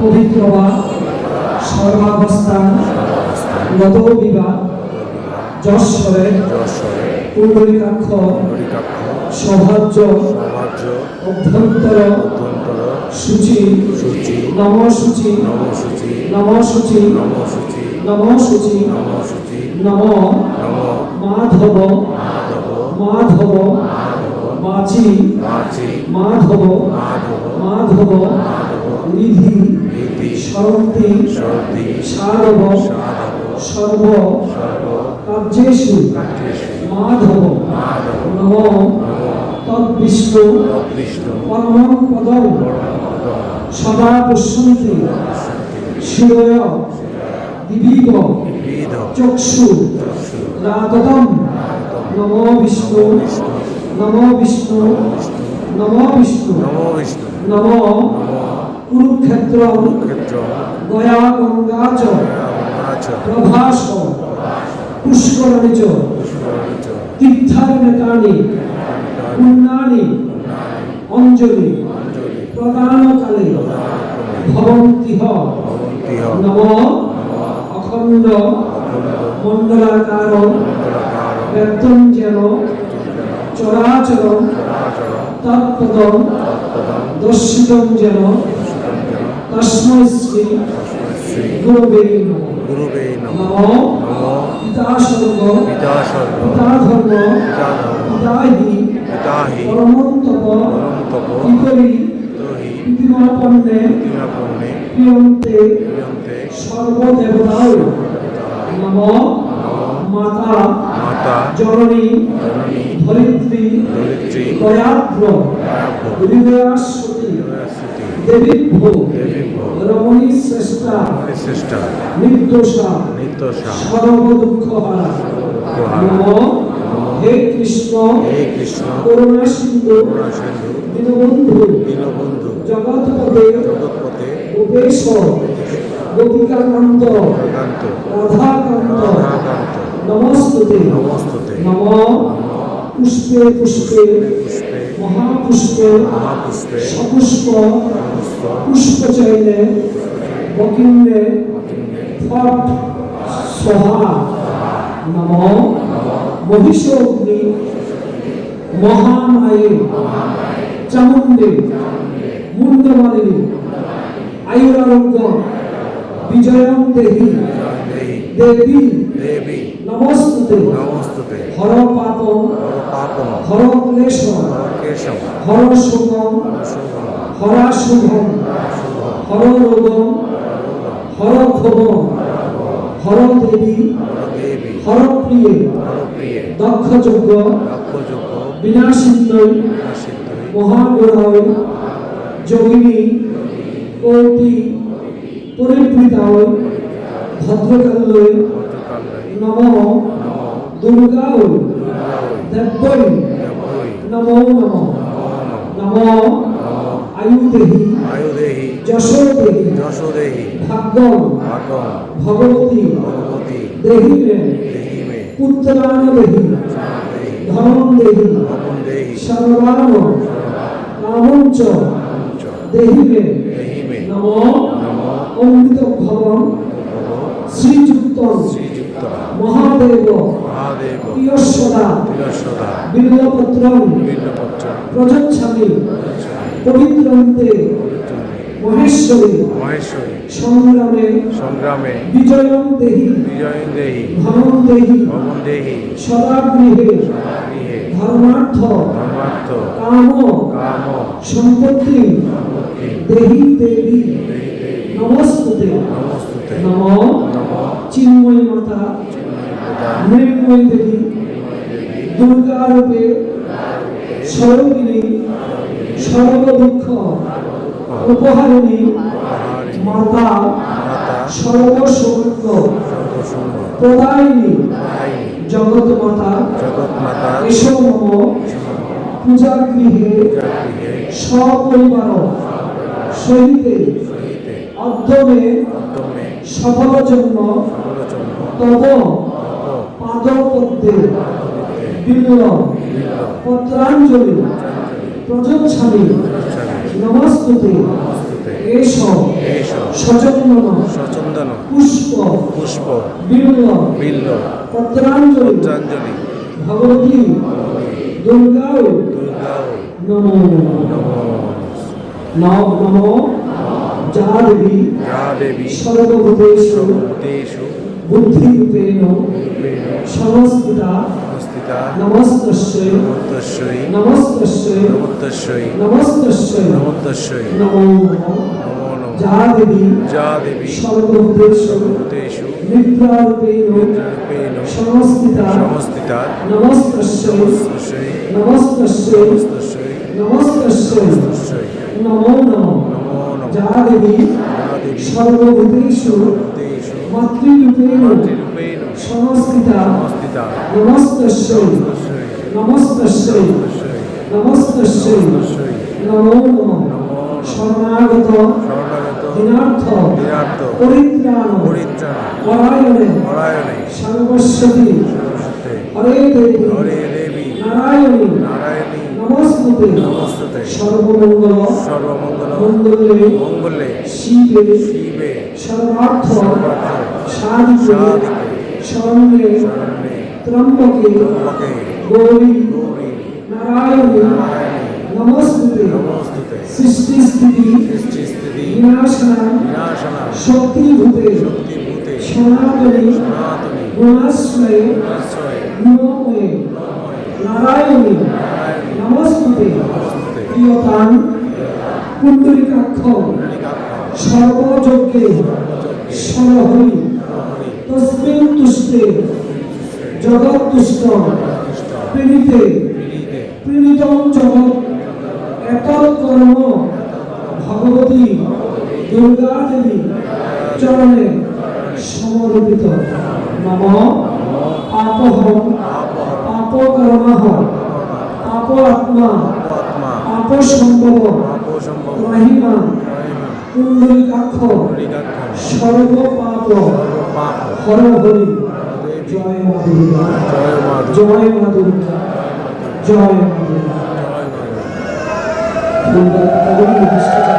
পবিত্র বা সর্বাবস্থান গত বিবাহ যশ্বরে পুণ্ডরিকাক্ষ সৌভাজ্য, অভ্যন্তর, সূচি সূচি নম সূচি নমসূচি নম সূচি নমসূচি নম সূচি নমসূচি, নম, মাধব মাধব মাধব মাধব মাধব মাধব, নিধি সাধব সর্ব সর্ব কার্যেষু মাধব নম তদ্বিষ্ণু বিষ্ণু পরমং পদম সদা পশ্যন্তি শিরয় দিবিব চক্ষু রাততম নম বিষ্ণু নম বিষ্ণু নম বিষ্ণু নম বিষ্ণু নম কুরুক্ষেত্র গয়া গঙ্গা চ। প্রভাস পুষ্করণি চ। তীর্থানি পুণ্যানি অঞ্জলি। প্রদানকালে। ভবন্তিহ। নম অখণ্ড। মণ্ডলাকার। ব্যক্তম যেন চরাচর তৎপদম। দর্শিতম যেন তস্মৈ শ্রী গুরবে গুরুবে নম। পিতা স্বর্গ পিতা সর্ব পিতা ধর্ম পিতা ধর্ম পিতা হি পিতাহি। পরমন্তপ পরম তপ পিতরি তোহি পৃথিমাপন্নে তিনাপন্নে প্রিয়ন্তে। প্রিয়ন্তে। সর্বদেবতাও। নম। মাতা। মাতা। জননী। জননী। ধরিত্রী। ধরিত্রী। দয়াদ্র হৃদয়াশ্বতী দেবীভ্যো দেবীভ্য রমণী শ্রেষ্ঠা। শ্রেষ্ঠ। নির্দোষা নিত্যসা। সর্ব দুঃখ হারা। নম। হে কৃষ্ণ। হে কৃষ্ণ। করুণা সিন্ধু। করুণা সিন্ধু। দীনবন্ধু। দীনবন্ধু। জগৎপদে জগৎপতে গোপেশ গোপিকাকান্ত। কান্ত রাধাকান্ত। নমস্তুতে। নমস্তুতে। নম। পুষ্পে পুষ্পে। পুষ্পে। মহাপুষ্পে। মহাপুষ্পে। সপুষ্প। পুষ্প চাইলে বকিন্নে ফট সোহা নম মহিষগ্নি মহামায়ে চামুণ্ডে মুন্ডমালিনী আয়ুরারোগ্য বিজয়ম দেহি। দেবী। দেবী। নমস্তুতে। নমস্তুতে। হর পাপম পাপম হর ক্লেশ কেশম হর শুভম শুভম হরা শুভম হর রোগম হর ক্ষোভম হর দেবী দেবী হর প্রিয়ে লক্ষ্যযোগ্য বিনাশিন্নই সিদ্ধই মহাগ্রহই যোগিনী। কৌটি পরিপ্রীতায়। ভদ্রকাল্যই ভদ্রকালে নম দুর্গায় দেব্যই নমো নম নম আয়ুদেহি আয়ুদেহি যশোদেহি যশোদেহি ভাগ্যম ভাগম ভগবতী ভগবতী দেহি মে দেহি মে পুত্রান দেহি ধনম দেহি ভগম দেহি সর্বান কামঞ্চ চ দেহি মে দেহি মে নম নম অমৃত ভবন শ্রীযুক্ত মহাদেব প্রিয়সদা বিল্লপত্র প্রযচ্ছামি পবিত্রন্তে মহেশ্বরী সংগ্রামে সংগ্রামে বিজয়ম দেহি বিজয় দেহি ধনম দেহি ভবন দেহি ধর্মার্থ ধর্মার্থ কাম কাম সম্পত্তি দেহি দেবী নমস্তুতে নম নম চিন্ময় মাতা মৃন্ময় দেবী দুর্গা রূপে স্বরূপিণী সর্ব দুঃখ উপহারিণী মাতা সর্বসুন্দর প্রদায়িনী জগৎ মাতা এসো মম পূজা গৃহে সপরিবার সহিতে উত্তমে সফল জন্য তব পাদপদ্মে বিল্ল পত্রাঞ্জলি প্রযোচ্ছামি নমস্তুতে এস সচন্দন সচন্দন পুষ্প পুষ্প বিল্ল বিল্ল পত্রাঞ্জলি পত্রাঞ্জলি ভগবতী দুর্গাও নমো নমো নম নমো যা দেবী সর্বভূতেষু বুদ্ধিরূপেণ সংস্থিতা নমস্তস্যৈ নমোত্তস্যৈ নমস্তস্যৈ নমোত্তস্যৈ নমস্তস্যৈ নমোত্তস্যৈ নমো নমো যা দেবী যা দেবী সর্বভূতেষু দেশু নিদ্রারূপেণ নমস্তস্যৈ নমস্তস্যৈ নমস্তস্যৈ নমস্তস্যৈ নমস্তস্যৈ নমস্তস্যৈ নমো নমঃ নমো নমো যা দেবী সর্বভূতেষু মাতৃরূপেণ। সংস্থিতা নমস্তস্যৈ নমস্তস্যৈ। নমস্তস্যৈ নমো নমঃ। নমো। শরণাগত দিনার্থ পরিত্রাণ পরায়ণে সর্বস্বতী। হরে দেবী নারায়ণী নারায়ণী। নমস্তুতে নমস্তুতে সর্বমঙ্গল মঙ্গলে মঙ্গলে শিবে শিবে সর্বার্থ সাধিকে শরণে ত্রম্বকে গৌরী নারায়ণী নমস্তুতে সৃষ্টি স্থিতি বিনাশনা শক্তিভূতে সনাতনী গুণাশ্রয়ে নময়ে নারায়ণী। নমস্তুতে। প্রিয়তান কালিকাক্ষ সর্বযজ্ঞে সরহরি হরি তস্মিন তুষ্টে জগৎ তুষ্ট প্রীণিতে প্রীণিতে প্রীণিতম জগৎ। এতৎ কর্ম ভগবতী দুর্গা দেবী চরণে সমর্পিত। নম পাপহম পাপকর্মহ পাপ আত্মা আত্মা সম্ভব মহিমা কুণ্ডলিকাক্ষ সর্ব পাপ হর হরি জয় মা দুর্গা জয় মা দুর্গা জয় মা দুর্গা জয়